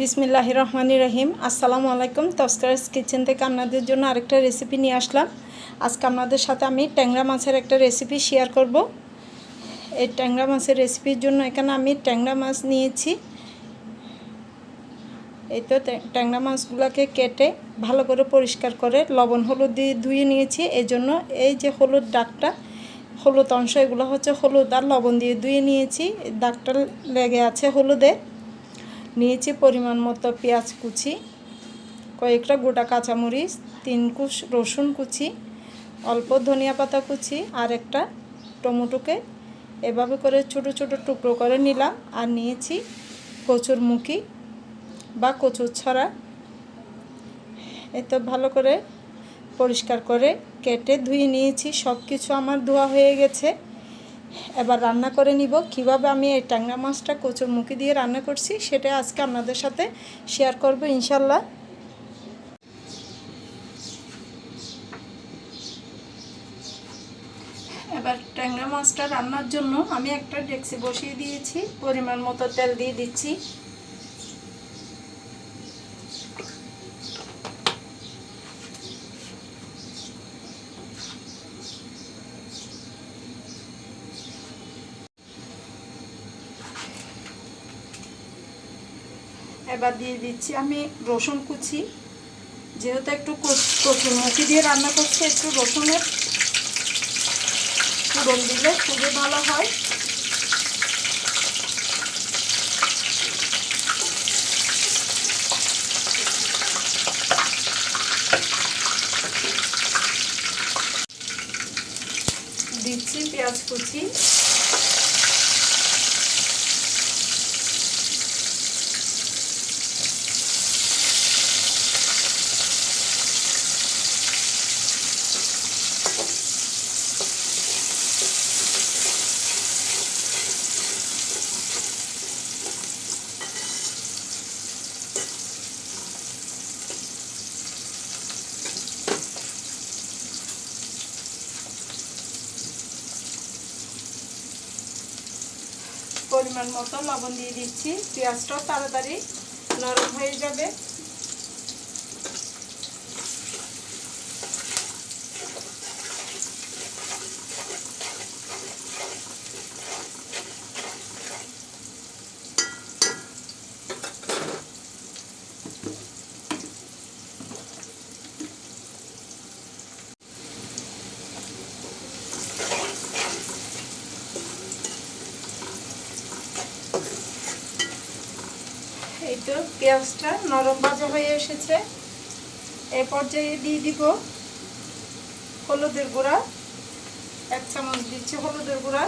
বিসমিল্লাহ রহমান রহিম। আসসালামু আলাইকুম। তস্করাস কিচেন থেকে আপনাদের জন্য আরেকটা রেসিপি নিয়ে আসলাম। আজকে আপনাদের সাথে আমি ট্যাংরা মাছের একটা রেসিপি শেয়ার করব। এই ট্যাংরা মাছের রেসিপির জন্য এখানে আমি ট্যাংরা মাছ নিয়েছি। এই তো ট্যাংরা মাছগুলোকে কেটে ভালো করে পরিষ্কার করে লবণ হলুদ দিয়ে ধুয়ে নিয়েছি। এই জন্য এই যে হলুদ দাগটা, হলুদ অংশ, এগুলো হচ্ছে হলুদ আর লবণ দিয়ে ধুয়ে নিয়েছি। দাগটা লেগে আছে হলুদে। নিয়েছি পরিমাণ মতো পেঁয়াজ কুচি, কয়েকটা গোটা কাঁচামরিচ, তিন কুচ রসুন কুচি, অল্প ধনিয়া পাতা কুচি আর একটা টমেটোকে এভাবে করে ছোট ছোট টুকরো করে নিলাম আর নিয়েছি কচুর মুখি বা কচুর ছড়া। এই তো ভালো করে পরিষ্কার করে কেটে ধুয়ে নিয়েছি সব কিছু আমার ধোয়া হয়ে গেছে। এবার রান্না করে নিব। কীভাবে আমি এই ট্যাংরা মাছটা কচুর মুখি দিয়ে রান্না করছি, সেটা আজকে আপনাদের সাথে শেয়ার করব ইনশাল্লাহ এবার ট্যাংরা মাছটা রান্নার জন্য আমি একটা ডেক্সি বসিয়ে দিয়েছি। পরিমাণ মতো তেল দিয়ে দিচ্ছি। এবার দিয়ে দিচ্ছি আমি রসুন কুচি। যেহেতু একটু কচুর মুখি দিয়ে রান্না করছি, একটু রসুনের ফোড়ন দিলে খুবই ভালো হয়। দিচ্ছি পেঁয়াজ কুচি। পরিমাণ মতো লবণ দিয়ে দিচ্ছি। পেঁয়াজটাও তাড়াতাড়ি নরম হয়ে যাবে এই তো পেঁয়াজটা নরম ভাজা হয়ে এসেছে। এ পর্যায়ে দিয়ে দিব হলুদের গুঁড়া, এক চামচ দিচ্ছি হলুদের গুঁড়া।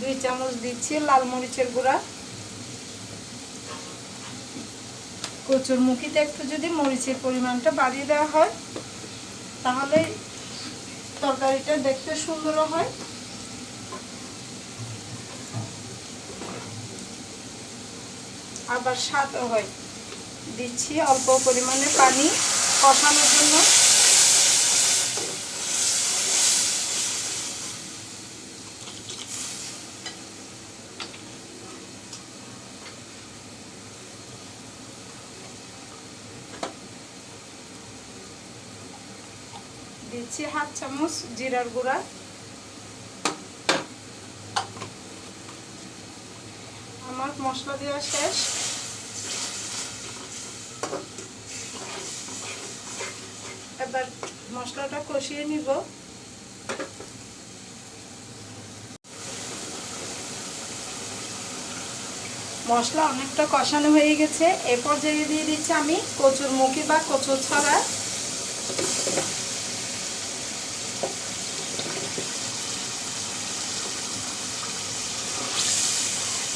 দুই চামচ দিচ্ছি লাল মরিচের গুঁড়া। কচুর মুখিতে একটু যদি মরিচের পরিমাণটা বাড়িয়ে দেওয়া হয়, তাহলে তরকারিটা দেখতে সুন্দরও হয়। আবার স্বাদও হয়। দিচ্ছি অল্প পরিমাণে পানি কষানোর জন্য। দিচ্ছি হাফ চামচ জিরার গুঁড়া। আমার মশলা দেওয়া শেষ। এবার মশলাটা কষিয়ে নিব। মশলা অনেকটা কষানো হয়ে গেছে। এ পর্যায়ে দিয়ে দিচ্ছি আমি কচুর মুখি বা কচুর ছড়া।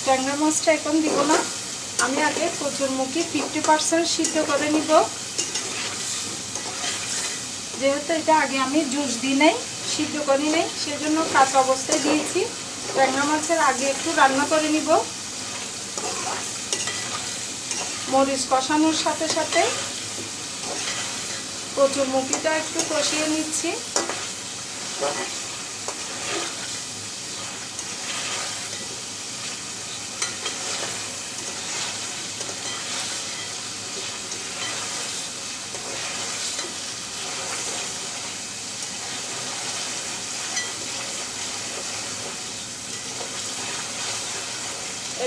ট্যাংরা মাছটা এখন দিব না। আমি আগে কচুর মুখি ফিফটি পার্সেন্ট সিদ্ধ করে নিব। যেহেতু এটা আগে আমি জুস দিই নাই, সিদ্ধ করি নাই, সেজন্য কাঁচা অবস্থায় দিয়েছি। ট্যাংরা মাছের আগে একটু রান্না করে নিব। মরিচ কষানোর সাথে সাথে কচুর মুখিটা একটু কষিয়ে নিচ্ছি।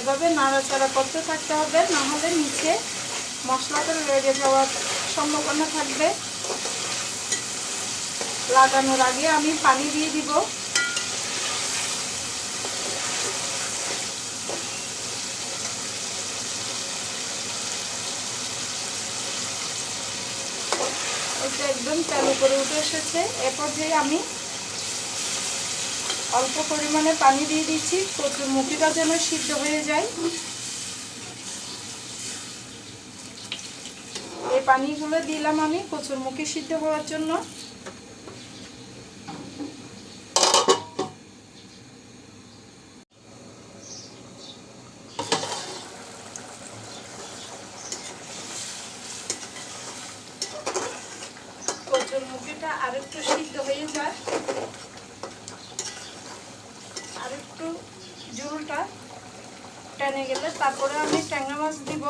এভাবে নাড়াচাড়া করতে থাকতে হবে নাহলে নিচে মশলাটা লেগে যাওয়ার সম্ভাবনা থাকবে। লাগানোর আগে আমি পানি দিয়ে দিব। একদম চালু করে উঠে এসেছে। এরপর যে আমি অল্প পরিমাণে পানি দিয়ে দিচ্ছি কচুর মুখিটা যেন সিদ্ধ হয়ে যায়। এই পানিগুলো দিলাম আমি কচুর মুখি সিদ্ধ হওয়ার জন্য। কচুর মুখিটা আরেকটু সিদ্ধ হয়ে যায়। আরেকটু ঝোলটা টেনে গেলে তারপরে আমি ট্যাংরা মাছ দিব।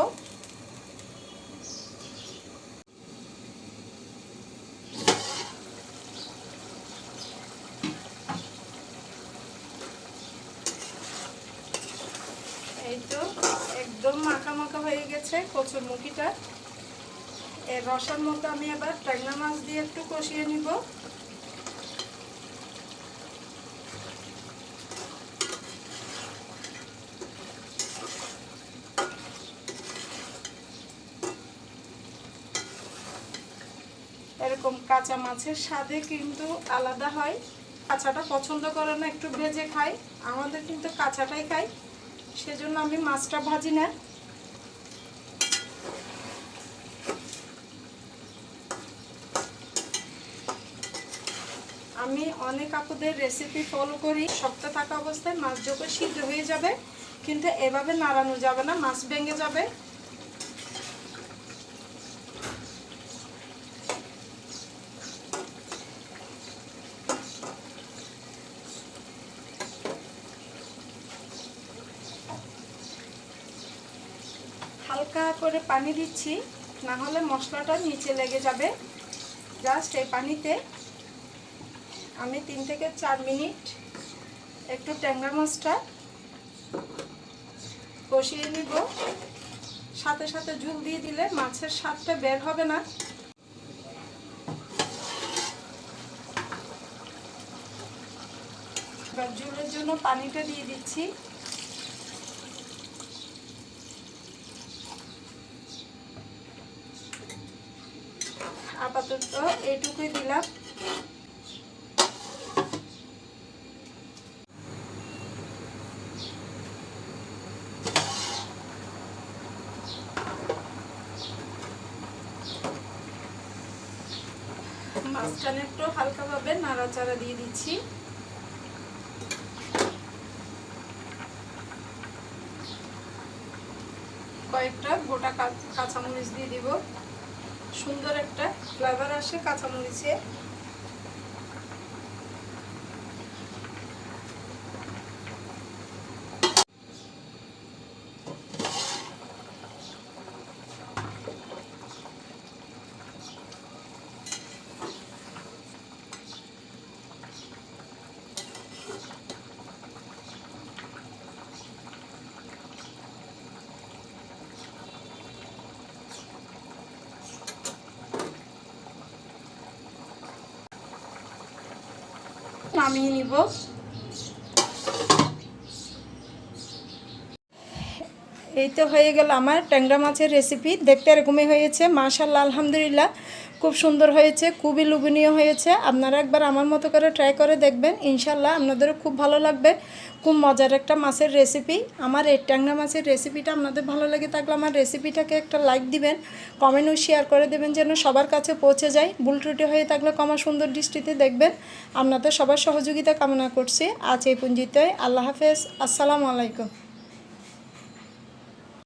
হয়ে কচুর মুখিটা এর রসের মতো আমি আবার ট্যাংরা মাছ দিয়ে একটু কষিয়ে নিব। এরকম কাঁচা মাছের স্বাদে কিন্তু আলাদা হয়। কাঁচাটা পছন্দ করে না, একটু ভেজে খাই। আমাদের কিন্তু কাঁচাটাই খাই। সেজন্য আমি মাছটা ভাজি না। আমি অনেক আপুদের রেসিপি ফলো করি। শক্ত থাকা অবস্থায় মাছ যখন সিদ্ধ হয়ে যাবে, কিন্তু এভাবে নাড়ানো যাবে না, মাছ ভেঙে যাবে। করে পানি দিচ্ছি না হলে মশলাটা নিচে লেগে যাবে। জাস্ট এই পানিতে আমি তিন থেকে চার মিনিট একটু ট্যাংরা মাছটা কষিয়ে নিব। সাথে সাথে ঝুল দিয়ে দিলে মাছের স্বাদটা বের হবে না। ঝুলের জন্য পানিটা দিয়ে দিচ্ছি। আপাতত এইটুকুই দিলাম। মাঝখানে একটু হালকাভাবে নাড়াচাড়া দিয়ে দিচ্ছি। কয়েকটা গোটা কাঁচামরিচ দিয়ে দিব। সুন্দর একটা ফ্লেভার আসে কাঁচামরিচে নামিয়ে নিব। এই তো হয়ে গেল আমার ট্যাংরা মাছের রেসিপি দেখতে এরকমই হয়েছে। মাশাল্লাহ আলহামদুলিল্লাহ। খুব সুন্দর হয়েছে, খুবই লোভনীয় হয়েছে। আপনারা একবার আমার মতো করে ট্রাই করে দেখবেন ইনশাল্লাহ আপনাদেরও খুব ভালো লাগবে। খুব মজার একটা মাছের রেসিপি আমার এই ট্যাংরা মাছের রেসিপিটা আপনাদের ভালো লেগে থাকলে আমার রেসিপিটাকে একটা লাইক দিবেন কমেন্টও শেয়ার করে দেবেন যেন সবার কাছে পৌঁছে যায়। ভুল ত্রুটি হয়ে থাকলে কমা সুন্দর দৃষ্টিতে দেখবেন। আপনাদের সবার সহযোগিতা কামনা করছি। আজ এই পুঞ্জিতে আল্লাহ হাফেজ। আসসালামু আলাইকুম।